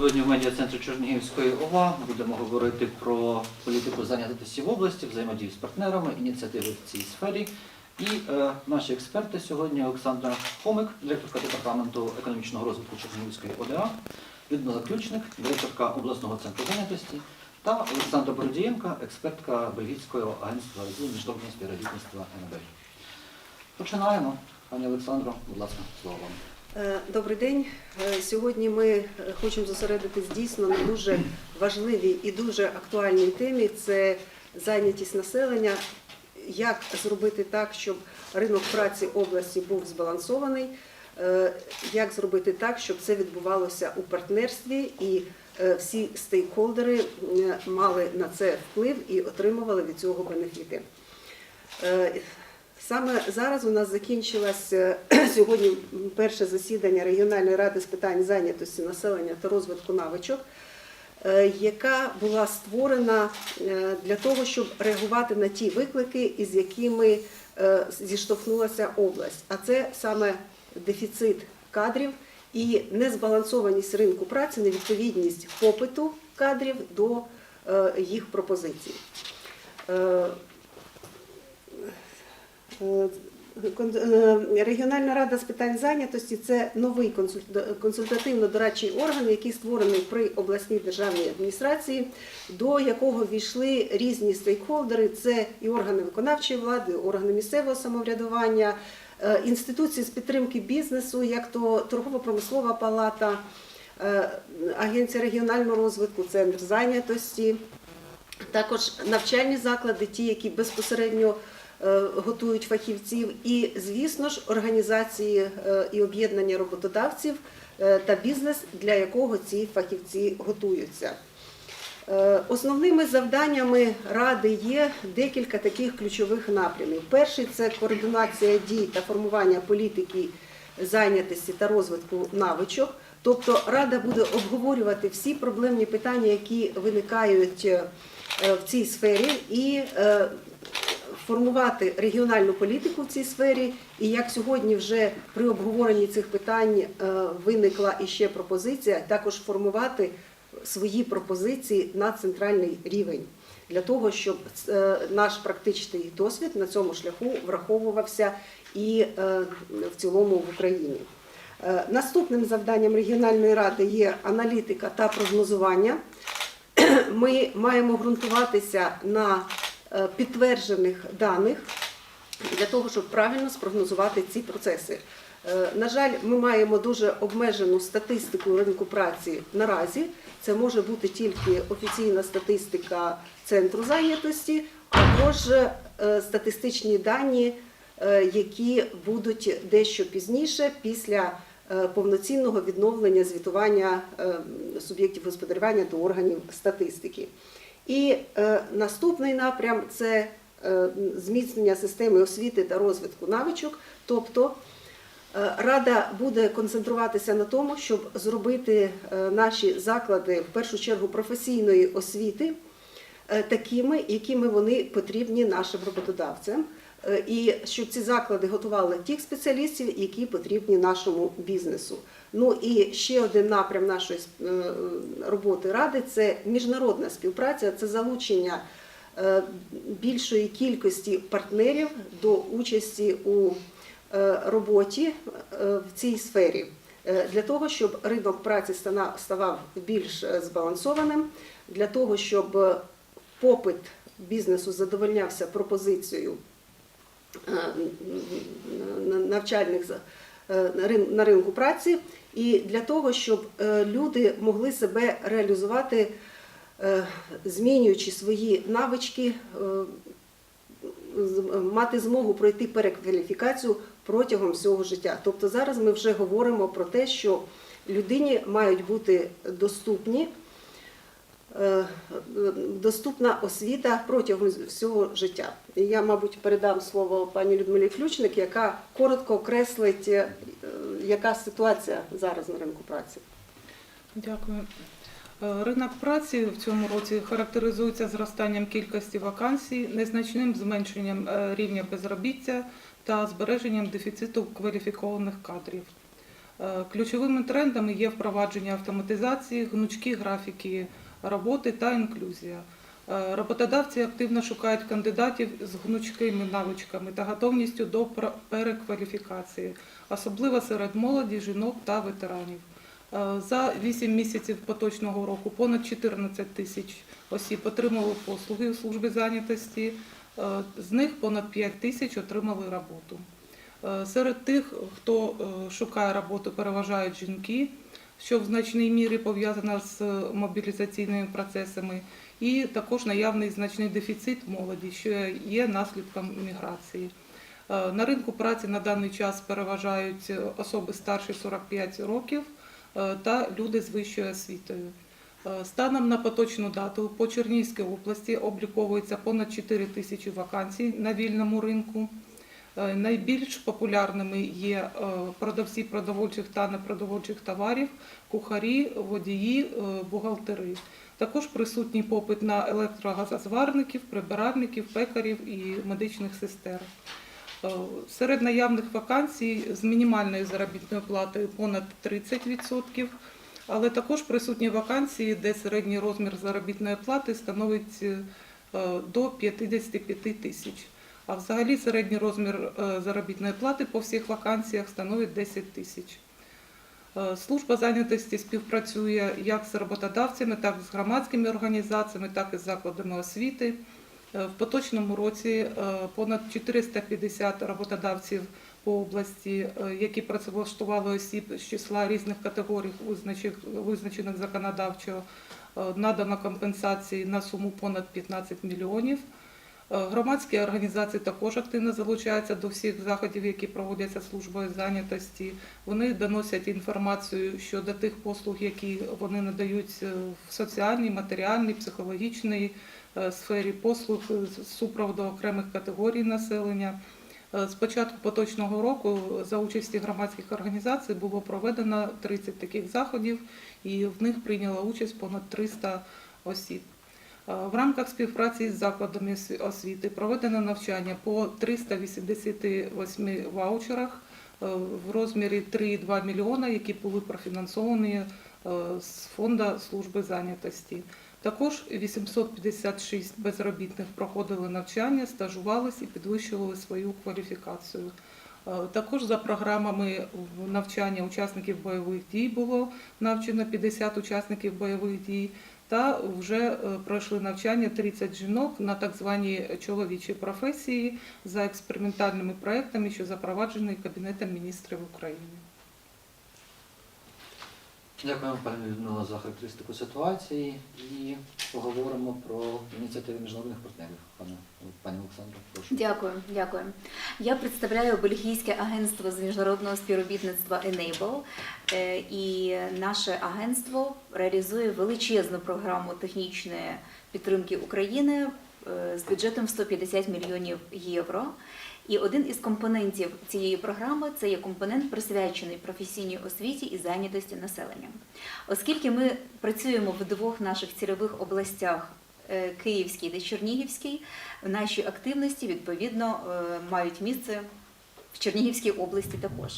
Сьогодні в медіа-центрі Чернігівської ОВА будемо говорити про політику зайнятості в області, взаємодію з партнерами, ініціативи в цій сфері. І е, наші експерти сьогодні Олександра Хомик, директорка департаменту економічного розвитку Чернігівської ОДА, Людмила Ключник, директорка обласного центру зайнятості, та Олександра Бородієнка, експертка Бельгійського агентства розвитку міжнародного співробітництва НБ. Починаємо. Пані Олександро, будь ласка, слово вам. Е, Добрий день. Е, Сьогодні ми е, хочемо зосередитись дійсно на дуже важливій і дуже актуальній темі. Це зайнятість населення. Як зробити так, щоб ринок праці області був збалансований? Як зробити так, щоб це відбувалося у партнерстві і всі стейкхолдери мали на це вплив і отримували від цього бенефіти? Саме зараз у нас закінчилось е, сьогодні перше засідання регіональної ради з питань зайнятості населення та розвитку навичок, е, яка була створена е, для того, щоб реагувати на ті виклики, із якими зіштовхнулася область. А це саме дефіцит кадрів і незбалансованість ринку праці, невідповідність попиту кадрів до їх пропозицій. Е, Е, Регіональна рада з питань зайнятості це новий консультативно-дорадчий орган, який створений при обласній державній адміністрації, до якого війшли різні стейкхолдери. Це і органи виконавчої влади, органи місцевого самоврядування, е, інституції з підтримки бізнесу, як то торгово-промислова палата, агенція регіонального розвитку, центр зайнятості. Також навчальні заклади, ті, які безпосередньо готують фахівців, і, звісно ж, організації е, і об'єднання роботодавців е, та бізнес, для якого ці фахівці готуються. Е, Основними завданнями ради є декілька таких ключових напрямів. Перший це координація дій та формування політики зайнятості та розвитку навичок. Тобто рада буде обговорювати всі проблемні питання, які виникають е, в цій сфері, і е, формувати регіональну політику в цій сфері. І як сьогодні вже при обговоренні цих питань е, виникла іще пропозиція, також формувати свої пропозиції на центральний рівень. Для того щоб е, наш практичний досвід на цьому шляху враховувався і е, в цілому в Україні. Наступним завданням регіональної ради є аналітика та прогнозування. Ми маємо ґрунтуватися на підтверджених даних для того, щоб правильно спрогнозувати ці процеси. Е, На жаль, ми маємо дуже обмежену статистику ринку праці наразі. Це може бути тільки офіційна статистика центру зайнятості, або ж е, статистичні дані, е, які будуть дещо пізніше після е, повноцінного відновлення звітування е, суб'єктів господарювання до органів статистики. І е, наступний напрям це е, зміцнення системи освіти та розвитку навичок. Тобто е, Рада буде концентруватися на тому, щоб зробити е, наші заклади в першу чергу професійної освіти е, такими, якими вони потрібні нашим роботодавцям. Е, І щоб ці заклади готували тих спеціалістів, які потрібні нашому бізнесу. Ну і ще один напрям нашої е, роботи ради це міжнародна співпраця, це залучення е, більшої кількості партнерів до участі у роботі в цій сфері. Для того, щоб ринок праці ставав більш збалансованим, для того, щоб попит бізнесу задовольнявся пропозицією навчальних е, на ринку праці, і для того, щоб е, люди могли себе реалізувати, е, змінюючи свої навички, е, мати змогу пройти перекваліфікацію протягом всього життя. Тобто зараз ми вже говоримо про те, що людині мають бути доступні. Е, Доступна освіта протягом всього життя. І я, мабуть, передам слово пані Людмилі Ключник, яка коротко окреслить, е, яка ситуація зараз на ринку праці. Дякую. Е, Ринок праці в цьому році характеризується зростанням кількості вакансій, незначним зменшенням е, рівня безробіття та збереженням дефіциту кваліфікованих кадрів. Е, Ключовими трендами є впровадження автоматизації, гнучкі графіки роботи та інклюзія. Е, Роботодавці активно шукають кандидатів з гнучкими навичками та готовністю до перекваліфікації, особливо серед молоді, жінок та ветеранів. Е, За 8 місяців поточного року понад 14 тисяч осіб отримали послуги у службі зайнятості, е, з них понад 5 тисяч отримали роботу. Серед тих, хто шукає роботу, переважають жінки, що в значній мірі пов'язано з мобілізаційними процесами, і також наявний значний дефіцит молоді, що є наслідком міграції. Е, На ринку праці на даний час переважають особи старші 45 років е, та люди з вищою освітою. Е, Станом на поточну дату по Чернігівській області обліковується понад 4 тисячі вакансій на вільному ринку. Е, Найбільш популярними є е, продавці продовольчих та непродовольчих товарів, кухарі, водії, е, бухгалтери. Також присутній попит на електрогазозварників, прибиральників, пекарів і медичних сестер. Серед наявних вакансій з мінімальною заробітною платою понад 30%, але також присутні вакансії, де середній розмір заробітної плати становить до 55 тисяч. А взагалі середній розмір е, заробітної плати по всіх вакансіях становить 10 тисяч. Е, Служба зайнятості співпрацює як з роботодавцями, так і з громадськими організаціями, так і з закладами освіти. Е, В поточному році понад 450 роботодавців по області, які працевлаштували осіб з числа різних категорій, визначених законодавчо, надано компенсації на суму понад 15 мільйонів. Громадські організації також активно залучаються до всіх заходів, які проводяться службою зайнятості. Вони доносять інформацію щодо тих послуг, які вони надають е, в соціальній, матеріальній, психологічній е, сфері послуг з супроводу окремих категорій населення. Е, З початку поточного року за участі громадських організацій було проведено 30 таких заходів, і в них прийняло участь понад 300 осіб. Е, В рамках співпраці з закладами освіти проведено навчання по 388 ваучерах е, в розмірі 3,2 мільйона, які були профінансовані е, з фонду служби зайнятості. Також 856 безробітних проходили навчання, стажувались і підвищували свою кваліфікацію. Також за програмами навчання учасників бойових дій було навчено 50 учасників бойових дій, та вже е, пройшли навчання 30 жінок на так званій чоловічі професії за експериментальними проектами, що запроваджені Кабінетом міністрів України. Дякуємо, пані Людмила, за характеристику ситуації і поговоримо про ініціативи міжнародних партнерів. Пане пані Олександро, прошу. Дякую, дякую. Я представляю Бельгійське агентство з міжнародного співробітництва Enable, Е, і наше агентство реалізує величезну програму технічної підтримки України е, з бюджетом 150 мільйонів євро. І один із компонентів цієї програми це є компонент присвячений професійній освіті і зайнятості населення. Оскільки ми працюємо в двох наших цільових областях е, Київській та Чернігівській, наші активності відповідно е, мають місце в Чернігівській області також.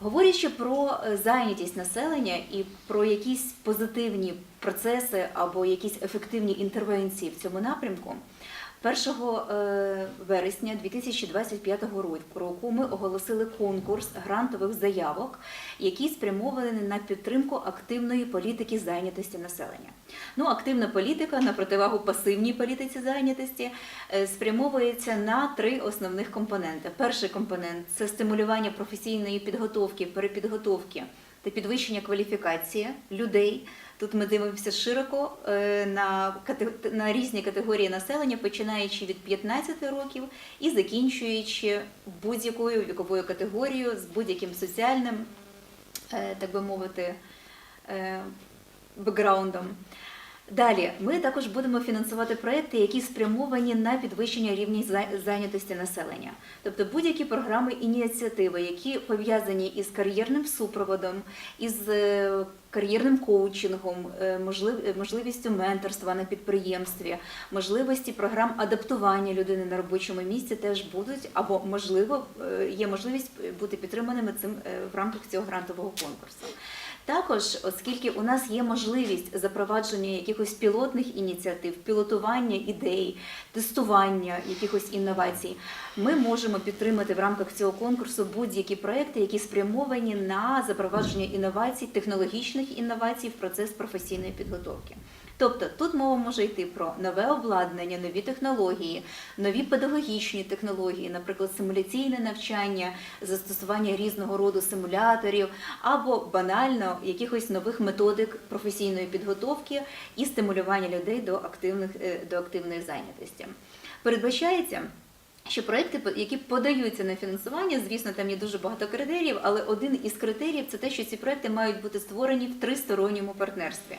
Говорячи про е, зайнятість населення і про якісь позитивні процеси або якісь ефективні інтервенції в цьому напрямку, 1 е, вересня 2025 року ми оголосили конкурс грантових заявок, які спрямовані на підтримку активної політики зайнятості населення. Ну, активна політика на противагу пасивній політиці зайнятості е, спрямовується на три основних компоненти. Перший компонент це стимулювання професійної підготовки, перепідготовки та підвищення кваліфікації людей. Тут ми дивимося широко е, на, на різні категорії населення, починаючи від 15 років і закінчуючи будь-якою віковою категорією з будь-яким соціальним, е, так би мовити, е, бекграундом. Далі ми також будемо фінансувати проекти, які спрямовані на підвищення рівня зайнятості населення, тобто будь-які програми ініціативи, які пов'язані із кар'єрним супроводом, із е, кар'єрним коучингом, е, е, можливістю менторства на підприємстві, можливості програм адаптування людини на робочому місці теж будуть, або можливо є можливість бути підтриманими цим в рамках цього грантового конкурсу. Також, оскільки у нас є можливість запровадження якихось пілотних ініціатив, пілотування ідей, тестування якихось інновацій, ми можемо підтримати в рамках цього конкурсу будь-які проекти, які спрямовані на запровадження інновацій, технологічних інновацій в процес професійної підготовки. Тобто тут мова може йти про нове обладнання, нові технології, нові педагогічні технології, наприклад, симуляційне навчання, застосування різного роду симуляторів, або банально якихось нових методик професійної підготовки і стимулювання людей до активних е, до активної зайнятості. Передбачається. Що проекти, які подаються на фінансування, звісно, там є дуже багато критеріїв, але один із критеріїв це те, що ці проекти мають бути створені в тристоронньому партнерстві.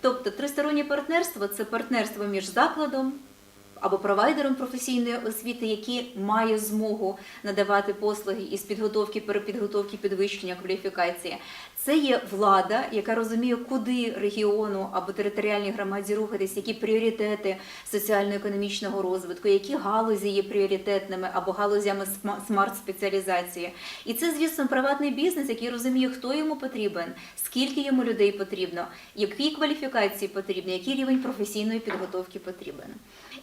Тобто тристороннє партнерство це партнерство між закладом або провайдером професійної освіти, який має змогу надавати послуги із підготовки, перепідготовки, підвищення кваліфікації. Це є влада, яка розуміє, куди регіону або територіальній громаді рухатись, які пріоритети соціально-економічного розвитку, які галузі є пріоритетними або галузями смарт-спеціалізації. І це, звісно, приватний бізнес, який розуміє, хто йому потрібен, скільки йому людей потрібно, які кваліфікації потрібні, який рівень професійної підготовки потрібен.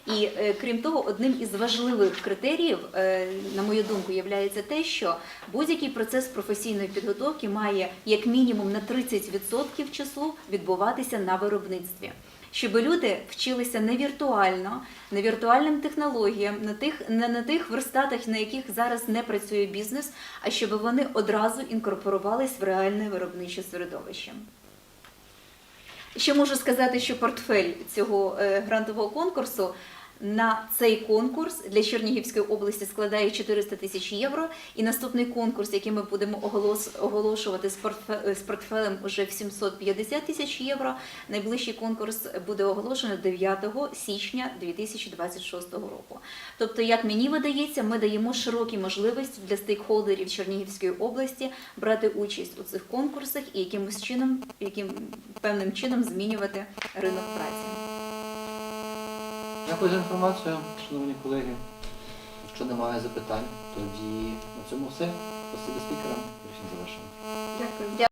І крім того, одним із важливих критеріїв, е, на мою думку, є те, що будь-який процес професійної підготовки має як мінімум на 30% часу відбуватися на виробництві. Щоб люди вчилися не віртуально, не віртуальним технологіям, на тих, не на тих верстатах, на яких зараз не працює бізнес, а щоб вони одразу інкорпорувались в реальне виробниче середовище. Ще можу сказати, що портфель цього е, грантового конкурсу на цей конкурс для Чернігівської області складає 400 тисяч євро. І наступний конкурс, який ми будемо оголос- оголошувати з портфе- з портфелем уже в 750 тисяч євро. Найближчий конкурс буде оголошено 9 січня 2026 року. Тобто, як мені видається, ми даємо широкі можливості для стейкхолдерів Чернігівської області брати участь у цих конкурсах і якимось чином, яким певним чином змінювати ринок праці. Дякую за інформацію, шановні колеги. Якщо немає запитань, тоді на цьому все. Спасибі спікерам. Рішення завершено. Дякую.